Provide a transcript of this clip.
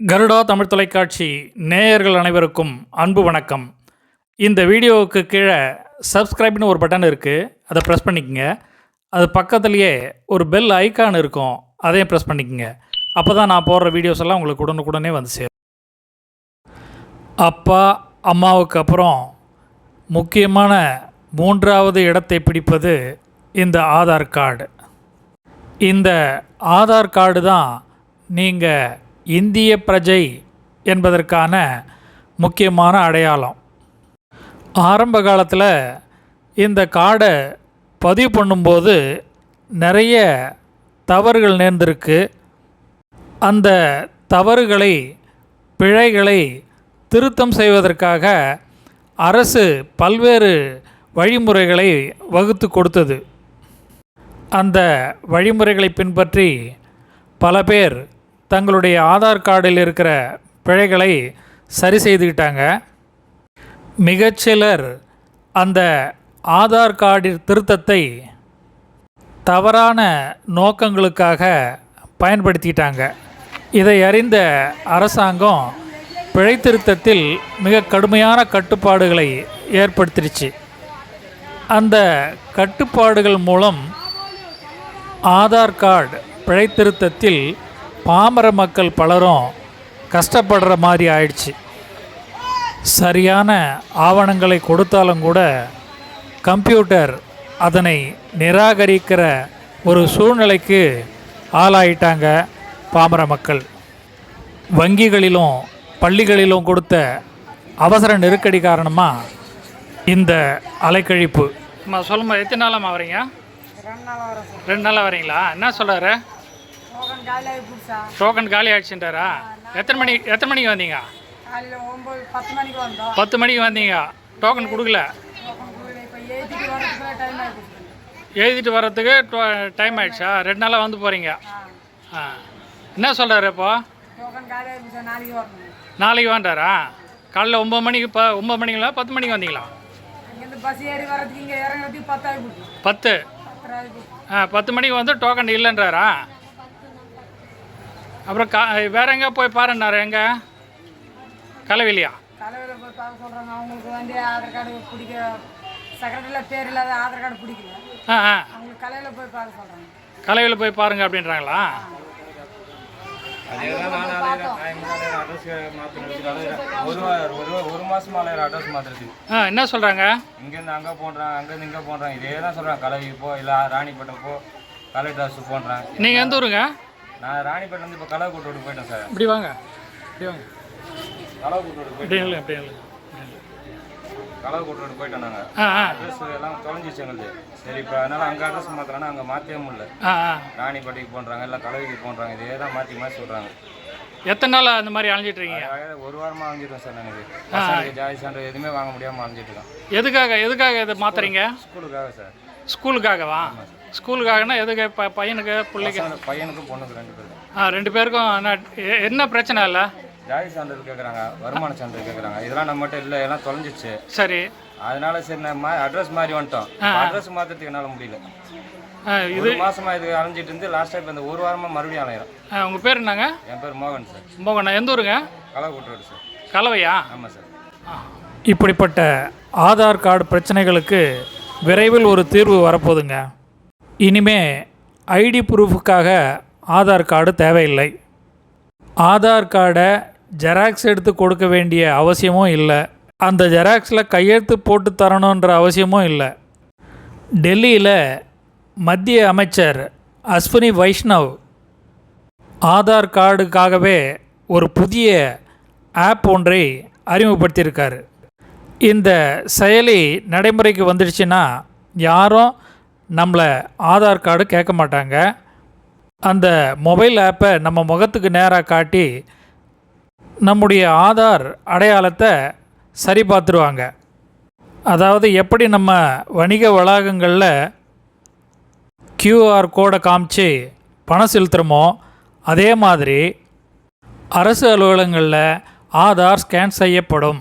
கருடா தமிழ் தொலைக்காட்சி நேயர்கள் அனைவருக்கும் அன்பு வணக்கம். இந்த வீடியோவுக்கு கீழே சப்ஸ்கிரைப்னு ஒரு பட்டன் இருக்குது அதை ப்ரெஸ் பண்ணிக்கோங்க. அது பக்கத்துலேயே ஒரு பெல் ஐக்கான் இருக்கும். அதையும் ப்ரெஸ் பண்ணிக்கோங்க. அப்போ தான் நான் போடுற வீடியோஸ் எல்லாம் உங்களுக்கு உடனுக்குடனே வந்து சேரும். அப்பா அம்மாவுக்கு அப்புறம் முக்கியமான மூன்றாவது இடத்தை பிடிப்பது இந்த ஆதார் கார்டு இந்த ஆதார் கார்டு தான் நீங்கள் இந்திய பிரஜை என்பதற்கான முக்கியமான அடையாளம். ஆரம்ப காலத்தில் இந்த கார்டை பதிவு பண்ணும்போது நிறைய தவறுகள் நேர்ந்திருக்கு. அந்த தவறுகளை பிழைகளை திருத்தம் செய்வதற்காக அரசு பல்வேறு வழிமுறைகளை வகுத்து கொடுத்தது. அந்த வழிமுறைகளை பின்பற்றி பல பேர் தங்களுடைய ஆதார் கார்டில் இருக்கிற பிழைகளை சரி செய்துக்கிட்டாங்க. மிகச்சிலர் அந்த ஆதார் கார்டு திருத்தத்தை தவறான நோக்கங்களுக்காக பயன்படுத்திட்டாங்க இதை அறிந்த அரசாங்கம் பிழை திருத்தத்தில் மிக கடுமையான கட்டுப்பாடுகளை ஏற்படுத்திருச்சு அந்த கட்டுப்பாடுகள் மூலம் ஆதார் கார்டு பிழை திருத்தத்தில் பாமர மக்கள் பலரும் கஷ்டப்படுற மாதிரி ஆயிடுச்சு. சரியான ஆவணங்களை கொடுத்தாலும் கூட கம்ப்யூட்டர் அதனை நிராகரிக்கிற ஒரு சூழ்நிலைக்கு ஆளாயிட்டாங்க பாமர மக்கள். வங்கிகளிலும் பள்ளிகளிலும் கொடுத்த அவசர நெருக்கடி காரணமாக இந்த அலைக்கழிப்பு. சொல்லுமா எத்தனை நாளாம்மா வரீங்க? ரெண்டு ரெண்டு நாளாக வரீங்களா? என்ன சொல்கிறாரு டோக்கன் காலி ஆயிடுச்சுன்றாரா? எத்தனை மணி எத்தனை மணிக்கு வந்தீங்க? பத்து மணிக்கு வந்தீங்க. டோக்கன் கொடுக்கல? எழுதிட்டு வர்றதுக்கு டைம் ஆயிடுச்சா. ரெண்டு நாளாக வந்து போகிறீங்க ஆ. என்ன சொல்கிறாரு இப்போ? நாளைக்கு வேண்டாரா காலைல ஒம்பது மணிக்கு இப்போ ஒம்பது மணிங்களா? பத்து மணிக்கு வந்தீங்களா? பத்து. ஆ பத்து மணிக்கு வந்து டோக்கன் இல்லைன்றாரா? அப்புறம் கா வேற எங்கே போய் பாருன்னாரு? எங்கே? கலவிலியா தலைவில் போய் பார்க்க சொல்கிறாங்க அவங்களுக்கு வந்து ஆதார் கார்டு பிடிக்க செக்ரட்டரியில் பேர் இல்லாத ஆதார் கார்டு பிடிக்கல. ஆ ஆ. அவங்களுக்கு கலையில் போய் பார்க்க சொல்கிறாங்க கலவையில் போய் பாருங்க அப்படின்றாங்களா? அட்ரஸ் மாற்றினதுக்கு ஒரு வா- ஒரு ஒரு மாதம் அலையிற அட்ரஸ் மாற்றுறது ஆ என்ன சொல்கிறாங்க இங்கேருந்து அங்கே போன்றான் அங்கேருந்து இங்கே போன்றான் இதே தான் சொல்கிறான் கலவி போ இல்லை ராணிப்பேட்டை போ கலெக்டர் ஹவுஸ் போன்றான் நீங்கள் எந்த ஊருங்க? நான் ராணிப்பேட்டை வந்து இப்போ கலவை கூட்டோடு போயிட்டேன் சார். இப்படி வாங்க. இப்படி வாங்க. கலவை கூட்டோடு போய் இப்படி இல்லை இப்படி இல்லை கலவை கூட்டோடு போயிட்டோம் நாங்கள் அட்ரஸ் எல்லாம் தொலைஞ்சிச்சு எங்களுக்கு. சரி இப்போ அதனால் அங்கே அட்ரஸ் மாற்றலாம்னா அங்கே மாற்றவே முடியல. ராணிப்பேட்டைக்கு போன்றாங்க இல்லை கலவைக்கு போன்றாங்க இதே தான் மாற்றி மாற்றி சொல்கிறாங்க எத்தனை நாள் அந்த மாதிரி அலைஞ்சிட்டு இருக்கீங்க? ஒரு வாரமாக அலைஞ்சிட்டோம் சார் எனக்கு ஜாதி சான்று எதுவுமே வாங்க முடியாமல் அலைஞ்சிட்டு இருக்கேன் எதுக்காக எதுக்காக இதை மாத்துறீங்க? ஸ்கூலுக்காக சார். ஸ்கூலுக்காகவா? ஸ்கூலுக்காகனா எதுக்கு? ப பையனுக்கு பிள்ளைக்கு? பையனுக்கும் பொண்ணுக்கு ரெண்டு பேரும் ஆ ரெண்டு பேருக்கும் என்ன எ- என்ன பிரச்சனை இல்லை? ஜாதி சான்றிதழ் கேட்குறாங்க வருமான சான்றிதழ் கேட்குறாங்க இதெல்லாம் நம்மகிட்ட இல்லை எல்லாம் தொலைஞ்சிச்சு சரி. அதனால சரி நம்ம அட்ரஸ் மாறி வந்துட்டோம். அட்ரஸ் மாற்றத்துக்கு என்னால் முடியல. இது ஒரு மாசமா இது அலைஞ்சிட்டு இருந்து லாஸ்ட்டாக இப்போ இந்த ஒரு வாரமா மறுபடியும் அலையிறோம். உங்க பேர் என்னங்க? என் பேர் மோகன் சார். மோகனா எந்த ஊருங்க? கலக்கூட்டு சார். கலவையா? ஆமாம் சார். இப்படிப்பட்ட ஆதார் கார்டு பிரச்சனைகளுக்கு விரைவில் ஒரு தீர்வு வரப்போகுதுங்க. இனிமே ஐடி ப்ரூஃபுக்காக ஆதார் கார்டு தேவையில்லை. ஆதார் கார்டை ஜெராக்ஸ் எடுத்து கொடுக்க வேண்டிய அவசியமும் இல்லை. அந்த ஜெராக்ஸில் கையெழுத்து போட்டு தரணுன்ற அவசியமும் இல்லை. டெல்லியில் மத்திய அமைச்சர் அஸ்வினி வைஷ்ணவ் ஆதார் கார்டுக்காகவே ஒரு புதிய ஆப் ஒன்றை அறிமுகப்படுத்தியிருக்காரு. இந்த செயலி நடைமுறைக்கு வந்துடுச்சுன்னா யாரும் நம்மளை ஆதார் கார்டு கேட்க மாட்டாங்க. அந்த மொபைல் ஆப்பை நம்ம முகத்துக்கு நேராக காட்டி நம்முடைய ஆதார் அடையாளத்தை சரி பார்த்துருவாங்க. அதாவது எப்படி நம்ம வணிக வளாகங்களில் கியூஆர் கோடை காமிச்சு பணம் செலுத்துகிறோமோ அதே மாதிரி அரசு அலுவலகங்களில் ஆதார் ஸ்கேன் செய்யப்படும்.